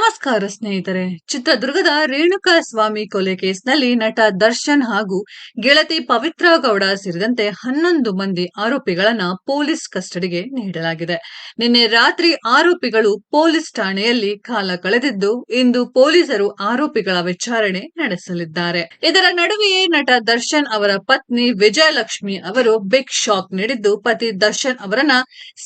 ನಮಸ್ಕಾರ ಸ್ನೇಹಿತರೆ. ಚಿತ್ರದುರ್ಗದ ರೇಣುಕಾ ಸ್ವಾಮಿ ಕೊಲೆ ಕೇಸ್ನಲ್ಲಿ ನಟ ದರ್ಶನ್ ಹಾಗೂ ಗೆಳತಿ ಪವಿತ್ರ ಗೌಡ ಸೇರಿದಂತೆ ಹನ್ನೊಂದು ಮಂದಿ ಆರೋಪಿಗಳನ್ನ ಪೊಲೀಸ್ ಕಸ್ಟಡಿಗೆ ನೀಡಲಾಗಿದೆ. ನಿನ್ನೆ ರಾತ್ರಿ ಆರೋಪಿಗಳು ಪೊಲೀಸ್ ಠಾಣೆಯಲ್ಲಿ ಕಾಲ ಕಳೆದಿದ್ದು, ಇಂದು ಪೊಲೀಸರು ಆರೋಪಿಗಳ ವಿಚಾರಣೆ ನಡೆಸಲಿದ್ದಾರೆ. ಇದರ ನಡುವೆಯೇ ನಟ ದರ್ಶನ್ ಅವರ ಪತ್ನಿ ವಿಜಯಲಕ್ಷ್ಮಿ ಅವರು ಬಿಗ್ ಶಾಕ್ ನೀಡಿದ್ದು, ಪತಿ ದರ್ಶನ್ ಅವರನ್ನ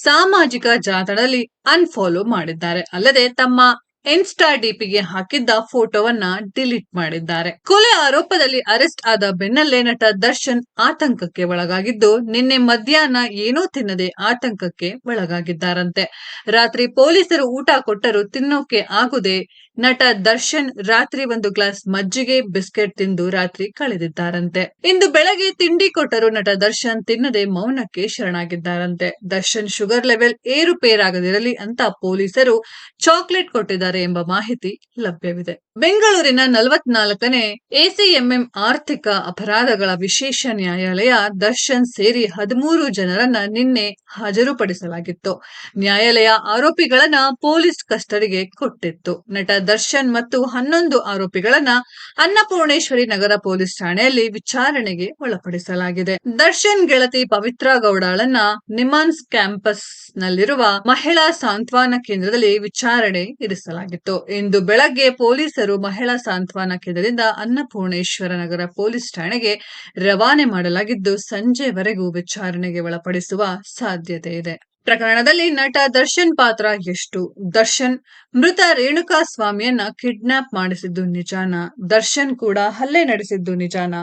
ಸಾಮಾಜಿಕ ಜಾಲತಾಣದಲ್ಲಿ ಅನ್ಫಾಲೋ ಮಾಡಿದ್ದಾರೆ. ಅಲ್ಲದೆ ತಮ್ಮ ಇನ್ಸ್ಟಾ ಡಿಪಿಗೆ ಹಾಕಿದ್ದ ಫೋಟೋವನ್ನ ಡಿಲೀಟ್ ಮಾಡಿದ್ದಾರೆ. ಕೊಲೆ ಆರೋಪದಲ್ಲಿ ಅರೆಸ್ಟ್ ಆದ ಬೆನ್ನಲ್ಲೇ ನಟ ದರ್ಶನ್ ಆತಂಕಕ್ಕೆ ಒಳಗಾಗಿದ್ದು, ನಿನ್ನೆ ಮಧ್ಯಾಹ್ನ ಏನೂ ತಿನ್ನದೆ ಆತಂಕಕ್ಕೆ ಒಳಗಾಗಿದ್ದಾರಂತೆ. ರಾತ್ರಿ ಪೊಲೀಸರು ಊಟ ಕೊಟ್ಟರು ತಿನ್ನೋಕೆ ಆಗುದೆ ನಟ ದರ್ಶನ್ ರಾತ್ರಿ ಒಂದು ಗ್ಲಾಸ್ ಮಜ್ಜಿಗೆ, ಬಿಸ್ಕೆಟ್ ತಿಂದು ರಾತ್ರಿ ಕಳೆದಿದ್ದಾರಂತೆ. ಇಂದು ಬೆಳಗ್ಗೆ ತಿಂಡಿ ಕೊಟ್ಟರು ನಟ ದರ್ಶನ್ ತಿನ್ನದೆ ಮೌನಕ್ಕೆ ಶರಣಾಗಿದ್ದಾರಂತೆ. ದರ್ಶನ್ ಶುಗರ್ ಲೆವೆಲ್ ಏರುಪೇರಾಗದಿರಲಿ ಅಂತ ಪೊಲೀಸರು ಚಾಕ್ಲೇಟ್ ಕೊಟ್ಟಿದ್ದಾರೆ. ಎಂಬ ಮಾಹಿತಿ ಲಭ್ಯವಿದೆ. ಬೆಂಗಳೂರಿನ ನಲವತ್ನಾಲ್ಕನೇ ಎಸಿಎಂಎಂ ಆರ್ಥಿಕ ಅಪರಾಧಗಳ ವಿಶೇಷ ನ್ಯಾಯಾಲಯ ದರ್ಶನ್ ಸೇರಿ ಹದಿಮೂರು ಜನರನ್ನ ನಿನ್ನೆ ಹಾಜರುಪಡಿಸಲಾಗಿತ್ತು. ನ್ಯಾಯಾಲಯ ಆರೋಪಿಗಳನ್ನ ಪೊಲೀಸ್ ಕಸ್ಟಡಿಗೆ ಕೊಟ್ಟಿತ್ತು. ನಟ ದರ್ಶನ್ ಮತ್ತು ಹನ್ನೊಂದು ಆರೋಪಿಗಳನ್ನ ಅನ್ನಪೂರ್ಣೇಶ್ವರಿ ನಗರ ಪೊಲೀಸ್ ಠಾಣೆಯಲ್ಲಿ ವಿಚಾರಣೆಗೆ ಒಳಪಡಿಸಲಾಗಿದೆ. ದರ್ಶನ್ ಗೆಳತಿ ಪವಿತ್ರ ಗೌಡಾಳನ್ನ ನಿಮಾನ್ಸ್ ಕ್ಯಾಂಪಸ್ ನಲ್ಲಿರುವ ಮಹಿಳಾ ಸಾಂತ್ವನ ಕೇಂದ್ರದಲ್ಲಿ ವಿಚಾರಣೆ ಇರಿಸಲಾಗಿತ್ತು ಇಂದು ಬೆಳಗ್ಗೆ ಪೊಲೀಸರು ಮಹಿಳಾ ಸಾಂತ್ವನ ಕೇಂದ್ರದಿಂದ ಅನ್ನಪೂರ್ಣೇಶ್ವರ ನಗರ ಪೊಲೀಸ್ ಠಾಣೆಗೆ ರವಾನೆ ಮಾಡಲಾಗಿದ್ದು, ಸಂಜೆವರೆಗೂ ವಿಚಾರಣೆಗೆ ಒಳಪಡಿಸುವ ಸಾಧ್ಯತೆ ಇದೆ. ಪ್ರಕರಣದಲ್ಲಿ ನಟ ದರ್ಶನ್ ಪಾತ್ರ ಎಷ್ಟು? ದರ್ಶನ್, ಮೃತ ರೇಣುಕಾ ಸ್ವಾಮಿಯನ್ನ ಕಿಡ್ನಾಪ್ ಮಾಡಿಸಿದ್ದು ನಿಜಾನ? ದರ್ಶನ್ ಕೂಡ ಹಲ್ಲೆ ನಡೆಸಿದ್ದು ನಿಜಾನ?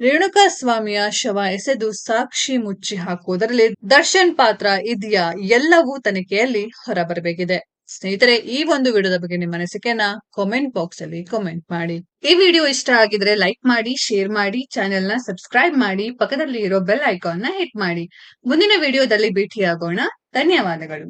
ರೇಣುಕಾ ಸ್ವಾಮಿಯ ಶವ ಎಸೆದು ಸಾಕ್ಷಿ ಮುಚ್ಚಿ ಹಾಕುವುದರಲ್ಲಿ ದರ್ಶನ್ ಪಾತ್ರ ಇದೆಯಾ? ಎಲ್ಲವೂ ತನಿಖೆಯಲ್ಲಿ ಹೊರಬರಬೇಕಿದೆ. ಸ್ನೇಹಿತರೆ, ಈ ಒಂದು ವಿಡಿಯೋದ ಬಗ್ಗೆ ನಿಮ್ಮ ಅನಿಸಿಕೆನ ಕಾಮೆಂಟ್ ಬಾಕ್ಸ್ ಅಲ್ಲಿ ಕಾಮೆಂಟ್ ಮಾಡಿ. ಈ ವಿಡಿಯೋ ಇಷ್ಟ ಆಗಿದ್ರೆ ಲೈಕ್ ಮಾಡಿ ಶೇರ್ ಮಾಡಿ ಚಾನೆಲ್ನ ಸಬ್ಸ್ಕ್ರೈಬ್ ಮಾಡಿ ಪಕ್ಕದಲ್ಲಿ ಇರೋ ಬೆಲ್ ಐಕಾನ್ನ ಹಿಟ್ ಮಾಡಿ. ಮುಂದಿನ ವಿಡಿಯೋದಲ್ಲಿ ಭೇಟಿಯಾಗೋಣ. ಧನ್ಯವಾದಗಳು.